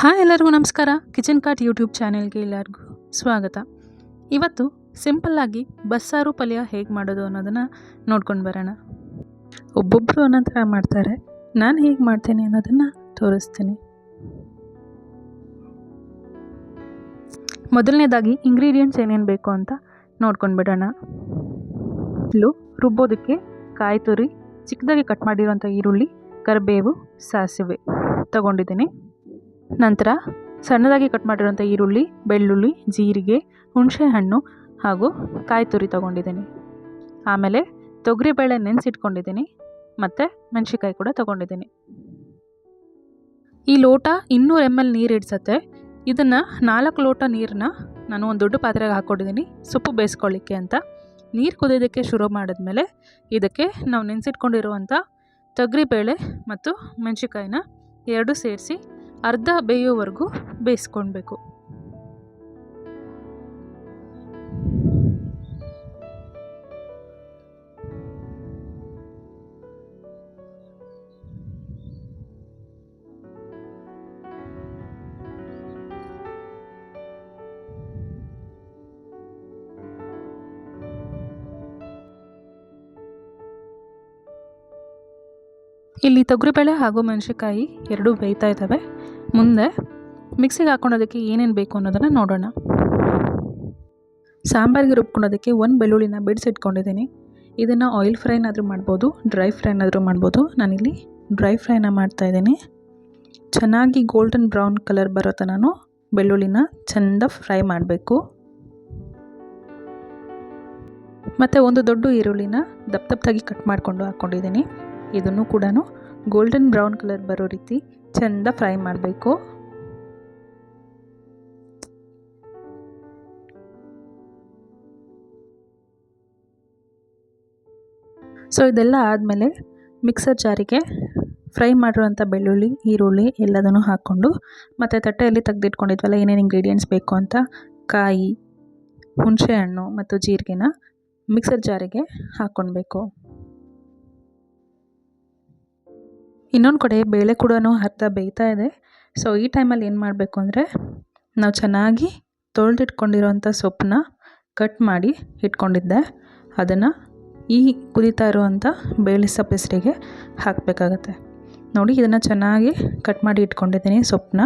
Hi ಎಲ್ಲರಿಗೂ ನಮಸ್ಕಾರ. Kitchen ಕಾಟ್ YouTube ಚಾನೆಲ್ಗೆ ಎಲ್ಲರಿಗೂ ಸ್ವಾಗತ. ಇವತ್ತು ಸಿಂಪಲ್ಲಾಗಿ ಬಸ್ಸಾರು ಪಲ್ಯ ಹೇಗೆ ಮಾಡೋದು ಅನ್ನೋದನ್ನು ನೋಡ್ಕೊಂಡು ಬರೋಣ. ಒಬ್ಬೊಬ್ಬರು ಒಂದೊಂದು ಥರ ಮಾಡ್ತಾರೆ. ನಾನು ಹೇಗೆ ಮಾಡ್ತೇನೆ ಅನ್ನೋದನ್ನು ತೋರಿಸ್ತೀನಿ. ಮೊದಲನೇದಾಗಿ ಇಂಗ್ರೀಡಿಯೆಂಟ್ಸ್ ಏನೇನು ಬೇಕು ಅಂತ ನೋಡ್ಕೊಂಡು ಬಿಡೋಣ. ಇಲ್ಲೂ ರುಬ್ಬೋದಕ್ಕೆ ಕಾಯಿ ತುರಿ, ಚಿಕ್ಕದಾಗಿ ಕಟ್ ಮಾಡಿರೋಂಥ ಈರುಳ್ಳಿ, ಕರಿಬೇವು, ಸಾಸಿವೆ ತಗೊಂಡಿದ್ದೀನಿ. ನಂತರ ಸಣ್ಣದಾಗಿ ಕಟ್ ಮಾಡಿರುವಂಥ ಈರುಳ್ಳಿ, ಬೆಳ್ಳುಳ್ಳಿ, ಜೀರಿಗೆ ಹುಣಸೆಹಣ್ಣು ಹಾಗೂ ಕಾಯಿ ತುರಿ ತೊಗೊಂಡಿದ್ದೀನಿ. ಆಮೇಲೆ ತೊಗರಿಬೇಳೆ ನೆನೆಸಿಟ್ಕೊಂಡಿದ್ದೀನಿ ಮತ್ತು ಮೆಣಸಿಕಾಯಿ ಕೂಡ ತೊಗೊಂಡಿದ್ದೀನಿ. ಈ ಲೋಟ ಇನ್ನೂರು ಎಂ ಎಲ್ ನೀರು ಇಡ್ಸತ್ತೆ. ಇದನ್ನು ನಾಲ್ಕು ಲೋಟ ನೀರನ್ನ ನಾನು ಒಂದು ದೊಡ್ಡ ಪಾತ್ರೆಗೆ ಹಾಕ್ಕೊಂಡಿದ್ದೀನಿ. ಸೊಪ್ಪು ಬೇಯಿಸ್ಕೊಳ್ಳಿಕ್ಕೆ ಅಂತ. ನೀರು ಕುದಿಯೋದಕ್ಕೆ ಶುರು ಮಾಡಿದ್ಮೇಲೆ ಇದಕ್ಕೆ ನಾವು ನೆನೆಸಿಟ್ಕೊಂಡಿರುವಂಥ ತೊಗರಿಬೇಳೆ ಮತ್ತು ಮೆಣಸಿಕಾಯಿನ ಎರಡು ಸೇರಿಸಿ ಅರ್ಧ ಬೇಯೋವರೆಗೂ ಬೇಯಿಸ್ಕೊಳ್ಬೇಕು. ಇಲ್ಲಿ ತೊಗರಿಬೇಳೆ ಹಾಗೂ ಮೆಣಸಿಕಾಯಿ ಎರಡೂ ಬೇಯ್ತಾ ಇದ್ದಾವೆ. ಮುಂದೆ ಮಿಕ್ಸಿಗೆ ಹಾಕ್ಕೊಳೋದಕ್ಕೆ ಏನೇನು ಬೇಕು ಅನ್ನೋದನ್ನು ನೋಡೋಣ. ಸಾಂಬಾರಿಗೆ ರುಬ್ಕೊಳೋದಕ್ಕೆ ಒಂದು ಬೆಳ್ಳುಳ್ಳಿನ ಬಿಡಿಸಿಟ್ಕೊಂಡಿದ್ದೀನಿ ಇದನ್ನು ಆಯಿಲ್ ಫ್ರೈನಾದರೂ ಮಾಡ್ಬೋದು ಡ್ರೈ ಫ್ರೈನಾದರೂ ಮಾಡ್ಬೋದು. ನಾನಿಲ್ಲಿ ಡ್ರೈ ಫ್ರೈನ ಮಾಡ್ತಾಯಿದ್ದೀನಿ ಚೆನ್ನಾಗಿ ಗೋಲ್ಡನ್ ಬ್ರೌನ್ ಕಲರ್ ಬರೋ ನಾನು ಬೆಳ್ಳುಳ್ಳಿನ ಚೆಂದ ಫ್ರೈ ಮಾಡಬೇಕು. ಮತ್ತು ಒಂದು ದೊಡ್ಡ ಈರುಳ್ಳಿನ ದಪ್ಪ ದಪ್ಪದಾಗಿ ಕಟ್ ಮಾಡಿಕೊಂಡು ಹಾಕ್ಕೊಂಡಿದ್ದೀನಿ. ಇದನ್ನು ಕೂಡ ಗೋಲ್ಡನ್ ಬ್ರೌನ್ ಕಲರ್ ಬರೋ ರೀತಿ ಚೆಂದ ಫ್ರೈ ಮಾಡಬೇಕು. ಸೊ ಇದೆಲ್ಲ ಆದಮೇಲೆ ಮಿಕ್ಸರ್ ಜಾರಿಗೆ ಫ್ರೈ ಮಾಡಿರುವಂಥ ಬೆಳ್ಳುಳ್ಳಿ, ಈರುಳ್ಳಿ ಎಲ್ಲದನ್ನು ಹಾಕ್ಕೊಂಡು, ಮತ್ತು ತಟ್ಟೆಯಲ್ಲಿ ತೆಗೆದಿಟ್ಕೊಂಡಿದ್ವಲ್ಲ ಏನೇನು ಇಂಗ್ರೀಡಿಯೆಂಟ್ಸ್ ಬೇಕು ಅಂತ ಕಾಯಿ ಹುಣಸೆಹಣ್ಣು ಮತ್ತು ಜೀರಿಗೆನ ಮಿಕ್ಸರ್ ಜಾರಿಗೆ ಹಾಕ್ಕೊಳ್ಬೇಕು ಇನ್ನೊಂದು ಕಡೆ ಬೇಳೆ ಕೂಡ ಅರ್ಧ ಬೇಯ್ತಾ ಇದೆ. ಸೊ ಈ ಟೈಮಲ್ಲಿ ಏನು ಮಾಡಬೇಕು ಅಂದರೆ, ನಾವು ಚೆನ್ನಾಗಿ ತೊಳೆದಿಟ್ಕೊಂಡಿರೋಂಥ ಸೊಪ್ಪನ್ನ ಕಟ್ ಮಾಡಿ ಇಟ್ಕೊಂಡಿದ್ದೆ. ಅದನ್ನು ಈ ಕುದೀತಾ ಇರುವಂಥ ಬೇಳೆ ಸೊಪ್ಪು ಹೆಸರಿಗೆ ಹಾಕಬೇಕಾಗತ್ತೆ. ನೋಡಿ, ಇದನ್ನು ಚೆನ್ನಾಗಿ ಕಟ್ ಮಾಡಿ ಇಟ್ಕೊಂಡಿದ್ದೀನಿ ಸೊಪ್ಪನ್ನ.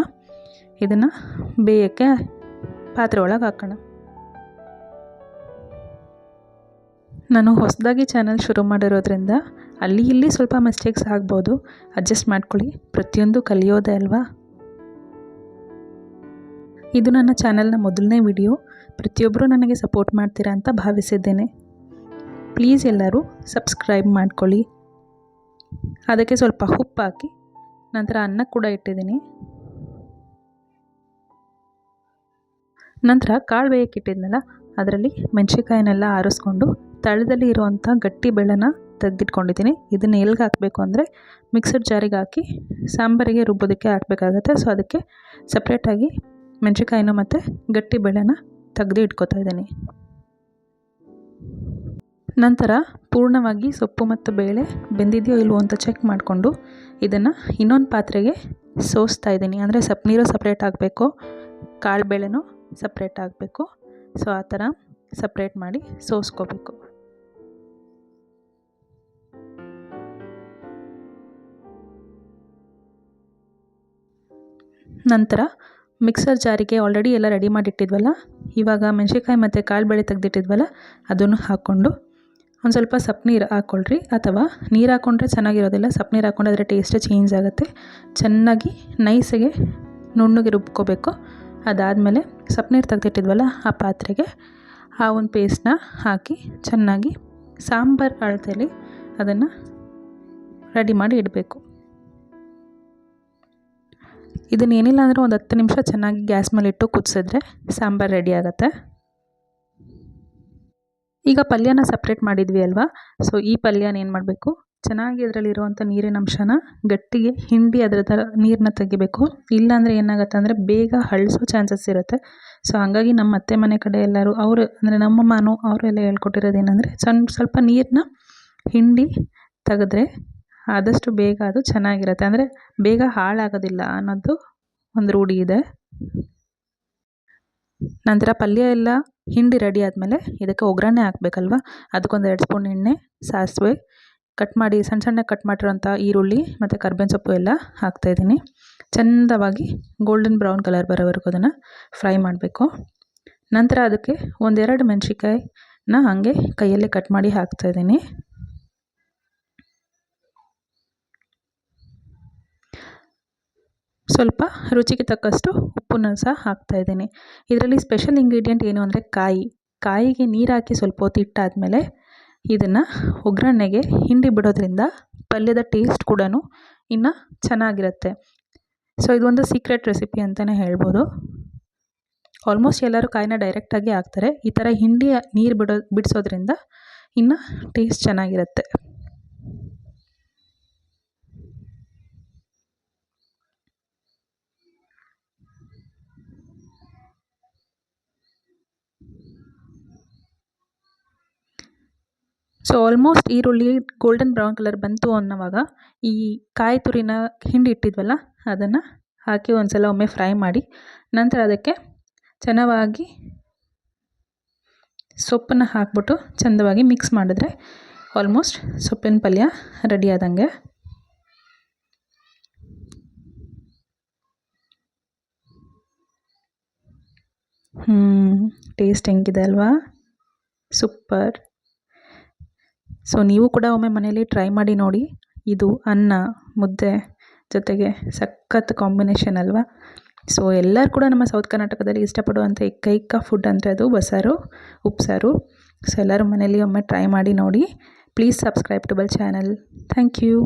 ಇದನ್ನು ಬೇಯೋಕ್ಕೆ ಪಾತ್ರೆ ಒಳಗೆ ಹಾಕೋಣ. ನಾನು ಹೊಸದಾಗಿ ಚಾನಲ್ ಶುರು ಮಾಡಿರೋದ್ರಿಂದ ಅಲ್ಲಿ ಇಲ್ಲಿ ಸ್ವಲ್ಪ ಮಿಸ್ಟೇಕ್ಸ್ ಆಗ್ಬೋದು. ಅಡ್ಜಸ್ಟ್ ಮಾಡ್ಕೊಳ್ಳಿ. ಪ್ರತಿಯೊಂದು ಕಲಿಯೋದೇ ಅಲ್ವಾ? ಇದು ನನ್ನ ಚಾನಲ್ನ ಮೊದಲನೇ ವಿಡಿಯೋ. ಪ್ರತಿಯೊಬ್ಬರು ನನಗೆ ಸಪೋರ್ಟ್ ಮಾಡ್ತೀರಾ ಅಂತ ಭಾವಿಸಿದ್ದೇನೆ. ಪ್ಲೀಸ್ ಎಲ್ಲರೂ ಸಬ್ಸ್ಕ್ರೈಬ್ ಮಾಡ್ಕೊಳ್ಳಿ. ಅದಕ್ಕೆ ಸ್ವಲ್ಪ ಉಪ್ಪು ಹಾಕಿ. ನಂತರ ಅನ್ನ ಕೂಡ ಇಟ್ಟಿದ್ದೀನಿ. ನಂತರ ಕಾಳು ಬೇಯಕ್ಕೆ ಇಟ್ಟಿದ್ನಲ್ಲ, ಅದರಲ್ಲಿ ಮೆಣಸಿಕಾಯಿನೆಲ್ಲ ಆರಿಸ್ಕೊಂಡು ತಳದಲ್ಲಿ ಇರುವಂಥ ಗಟ್ಟಿ ಬೆಳೆನ ತೆಗೆದಿಟ್ಕೊಂಡಿದ್ದೀನಿ. ಇದನ್ನು ಎಲ್ಲಿಗೆ ಹಾಕಬೇಕು ಅಂದರೆ ಮಿಕ್ಸರ್ ಜಾರಿಗೆ ಹಾಕಿ ಸಾಂಬಾರಿಗೆ ರುಬ್ಬೋದಕ್ಕೆ ಹಾಕಬೇಕಾಗತ್ತೆ. ಸೊ ಅದಕ್ಕೆ ಸಪ್ರೇಟಾಗಿ ಮೆಣಸಿಕಾಯಿನ ಮತ್ತು ಗಟ್ಟಿ ಬೇಳೆನ ತೆಗೆದು ಇಟ್ಕೋತಾ ಇದ್ದೀನಿ. ನಂತರ ಪೂರ್ಣವಾಗಿ ಸೊಪ್ಪು ಮತ್ತು ಬೇಳೆ ಬೆಂದಿದೆಯೋ ಇಲ್ವೋ ಅಂತ ಚೆಕ್ ಮಾಡಿಕೊಂಡು ಇದನ್ನು ಇನ್ನೊಂದು ಪಾತ್ರೆಗೆ ಸೋಸ್ತಾ ಇದ್ದೀನಿ. ಅಂದರೆ ಸಪ್, ನೀರು ಸಪ್ರೇಟ್ ಆಗಬೇಕು, ಕಾಳು ಬೇಳೆನೂ ಸಪ್ರೇಟ್ ಆಗಬೇಕು. ಸೊ ಆ ಥರ ಸಪ್ರೇಟ್ ಮಾಡಿ ಸೋಸ್ಕೋಬೇಕು. ನಂತರ ಮಿಕ್ಸರ್ ಜಾರಿಗೆ ಆಲ್ರೆಡಿ ಎಲ್ಲ ರೆಡಿ ಮಾಡಿಟ್ಟಿದ್ವಲ್ಲ? ಇವಾಗ ಮೆಣಸಿನ್ಕಾಯಿ ಮತ್ತು ಕಾಳುಬೇಳೆ ತೆಗೆದಿಟ್ಟಿದ್ವಲ್ಲ, ಅದನ್ನು ಹಾಕ್ಕೊಂಡು ಒಂದು ಸ್ವಲ್ಪ ಸಪ್ ನೀರು ಹಾಕ್ಕೊಳ್ರಿ ಅಥವಾ ನೀರು ಹಾಕ್ಕೊಂಡ್ರೆ ಚೆನ್ನಾಗಿರೋದಿಲ್ಲ ಸಪ್ ನೀರು ಹಾಕ್ಕೊಂಡ್ರೆ ಅದರ ಟೇಸ್ಟೇ ಚೇಂಜ್ ಆಗುತ್ತೆ. ಚೆನ್ನಾಗಿ ನೈಸಿಗೆ ನುಣ್ಣಗೆ ರುಬ್ಕೋಬೇಕು. ಅದಾದಮೇಲೆ ಸಪ್ ನೀರು ತೆಗೆದಿಟ್ಟಿದ್ವಲ್ಲ, ಆ ಪಾತ್ರೆಗೆ ಆ ಒಂದು ಪೇಸ್ಟ್ನ ಹಾಕಿ ಚೆನ್ನಾಗಿ ಸಾಂಬಾರು ಅಳತೆಯಲ್ಲಿ ಅದನ್ನು ರೆಡಿ ಮಾಡಿ ಇಡಬೇಕು. ಇದನ್ನ ಏನಿಲ್ಲ ಅಂದರೆ ಒಂದು ಹತ್ತು ನಿಮಿಷ ಚೆನ್ನಾಗಿ ಗ್ಯಾಸ್ ಮೇಲೆ ಇಟ್ಟು ಕುದಿಸಿದ್ರೆ ಸಾಂಬಾರು ರೆಡಿ ಆಗುತ್ತೆ. ಈಗ ಪಲ್ಯನ ಸಪ್ರೇಟ್ ಮಾಡಿದ್ವಿ ಅಲ್ವಾ? ಸೊ ಈ ಪಲ್ಯನ ಏನು ಮಾಡಬೇಕು? ಚೆನ್ನಾಗಿ ಅದರಲ್ಲಿರುವಂಥ ನೀರಿನ ಅಂಶನ ಗಟ್ಟಿಗೆ ಹಿಂಡಿ ಅದರ ಥರ ನೀರನ್ನ ತೆಗಿಬೇಕು. ಇಲ್ಲಾಂದರೆ ಏನಾಗುತ್ತೆ ಅಂದರೆ ಬೇಗ ಹಳ್ಸೋ ಚಾನ್ಸಸ್ ಇರುತ್ತೆ. ಸೊ ಹಾಗಾಗಿ ನಮ್ಮ ಅತ್ತೆ ಮನೆ ಕಡೆ ಎಲ್ಲರೂ ಅವರು ಅಂದರೆ ನಮ್ಮ ಮಾನು ಅವರೆಲ್ಲ ಹೇಳ್ಕೊಟ್ಟಿರೋದು ಏನಂದರೆ ಸಣ್ಣ ಸ್ವಲ್ಪ ನೀರನ್ನ ಹಿಂಡಿ ತೆಗೆದ್ರೆ ಆದಷ್ಟು ಬೇಗ ಅದು ಚೆನ್ನಾಗಿರುತ್ತೆ. ಅಂದರೆ ಬೇಗ ಹಾಳಾಗೋದಿಲ್ಲ ಅನ್ನೋದು ಒಂದು ರೂಢಿ ಇದೆ. ನಂತರ ಪಲ್ಯ ಎಲ್ಲ ಹಿಂಡಿ ರೆಡಿ ಆದಮೇಲೆ ಇದಕ್ಕೆ ಒಗ್ಗರಣೆ ಹಾಕಬೇಕಲ್ವ? ಅದಕ್ಕೊಂದು ಎರಡು ಸ್ಪೂನ್ ಎಣ್ಣೆ, ಸಾಸಿವೆ ಕಟ್ ಮಾಡಿ ಸಣ್ಣ ಸಣ್ಣ ಕಟ್ ಮಾಡಿರೋಂಥ ಈರುಳ್ಳಿ ಮತ್ತು ಕರ್ಬೇವಿನ ಸೊಪ್ಪು ಎಲ್ಲ ಹಾಕ್ತಾಯಿದ್ದೀನಿ ಚಂದವಾಗಿ ಗೋಲ್ಡನ್ ಬ್ರೌನ್ ಕಲರ್ ಬರೋವರೆಗೂ ಅದನ್ನು ಫ್ರೈ ಮಾಡಬೇಕು. ನಂತರ ಅದಕ್ಕೆ ಒಂದೆರಡು ಮೆಣಸಿಕಾಯಿನ ಹಾಗೆ ಕೈಯಲ್ಲೇ ಕಟ್ ಮಾಡಿ ಹಾಕ್ತಾಯಿದ್ದೀನಿ ಸ್ವಲ್ಪ ರುಚಿಗೆ ತಕ್ಕಷ್ಟು ಉಪ್ಪನ್ನು ಸಹ ಹಾಕ್ತಾಯಿದ್ದೀನಿ ಇದರಲ್ಲಿ ಸ್ಪೆಷಲ್ ಇಂಗ್ರೀಡಿಯೆಂಟ್ ಏನು ಅಂದರೆ ಕಾಯಿ. ಕಾಯಿಗೆ ನೀರು ಹಾಕಿ ಸ್ವಲ್ಪ ಹೊತ್ತು ಇಟ್ಟಾದಮೇಲೆ ಇದನ್ನು ಒಗ್ಗರಣೆಗೆ ಹಿಂಡಿ ಬಿಡೋದ್ರಿಂದ ಪಲ್ಯದ ಟೇಸ್ಟ್ ಕೂಡ ಇನ್ನು ಚೆನ್ನಾಗಿರುತ್ತೆ. ಸೊ ಇದೊಂದು ಸೀಕ್ರೆಟ್ ರೆಸಿಪಿ ಅಂತಲೇ ಹೇಳ್ಬೋದು. ಆಲ್ಮೋಸ್ಟ್ ಎಲ್ಲರೂ ಕಾಯಿನ ಡೈರೆಕ್ಟಾಗಿ ಹಾಕ್ತಾರೆ. ಈ ಥರ ಹಿಂಡಿ ನೀರು ಬಿಡೋ, ಬಿಡಿಸೋದ್ರಿಂದ ಇನ್ನು ಟೇಸ್ಟ್ ಚೆನ್ನಾಗಿರುತ್ತೆ. ಸೊ ಆಲ್ಮೋಸ್ಟ್ ಈರುಳ್ಳಿ ಗೋಲ್ಡನ್ ಬ್ರೌನ್ ಕಲರ್ ಬಂತು ಅನ್ನೋವಾಗ ಈ ಕಾಯಿ ತುರಿನ ಹಿಂಡಿ ಇಟ್ಟಿದ್ವಲ್ಲ, ಅದನ್ನು ಹಾಕಿ ಒಂದು ಸಲ ಒಮ್ಮೆ ಫ್ರೈ ಮಾಡಿ, ನಂತರ ಅದಕ್ಕೆ ಚೆನ್ನಾಗಿ ಸೊಪ್ಪನ್ನು ಹಾಕ್ಬಿಟ್ಟು ಚಂದವಾಗಿ ಮಿಕ್ಸ್ ಮಾಡಿದ್ರೆ ಆಲ್ಮೋಸ್ಟ್ ಸೊಪ್ಪಿನ ಪಲ್ಯ ರೆಡಿ ಆದಂಗೆ. ಹ್ಞೂ ಟೇಸ್ಟ್ ಹೆಂಗಿದೆ ಅಲ್ವಾ? ಸೂಪರ್ ಸೊ ನೀವು ಕೂಡ ಒಮ್ಮೆ ಮನೇಲಿ ಟ್ರೈ ಮಾಡಿ ನೋಡಿ. ಇದು ಅನ್ನ, ಮುದ್ದೆ ಜೊತೆಗೆ ಸಖತ್ ಕಾಂಬಿನೇಷನ್ ಅಲ್ವಾ? ಸೊ ಎಲ್ಲರೂ ಕೂಡ ನಮ್ಮ ಸೌತ್ ಕರ್ನಾಟಕದಲ್ಲಿ ಇಷ್ಟಪಡುವಂಥ ಏಕೈಕ ಫುಡ್ ಅಂದರೆ ಅದು ಬಸ್ಸಾರು ಉಪ್ಸಾರು. ಸೊ ಎಲ್ಲರೂ ಮನೇಲಿ ಒಮ್ಮೆ ಟ್ರೈ ಮಾಡಿ ನೋಡಿ. ಪ್ಲೀಸ್ ಸಬ್ಸ್ಕ್ರೈಬ್ ಟು ಬಲ್ ಚಾನಲ್ ಥ್ಯಾಂಕ್ ಯು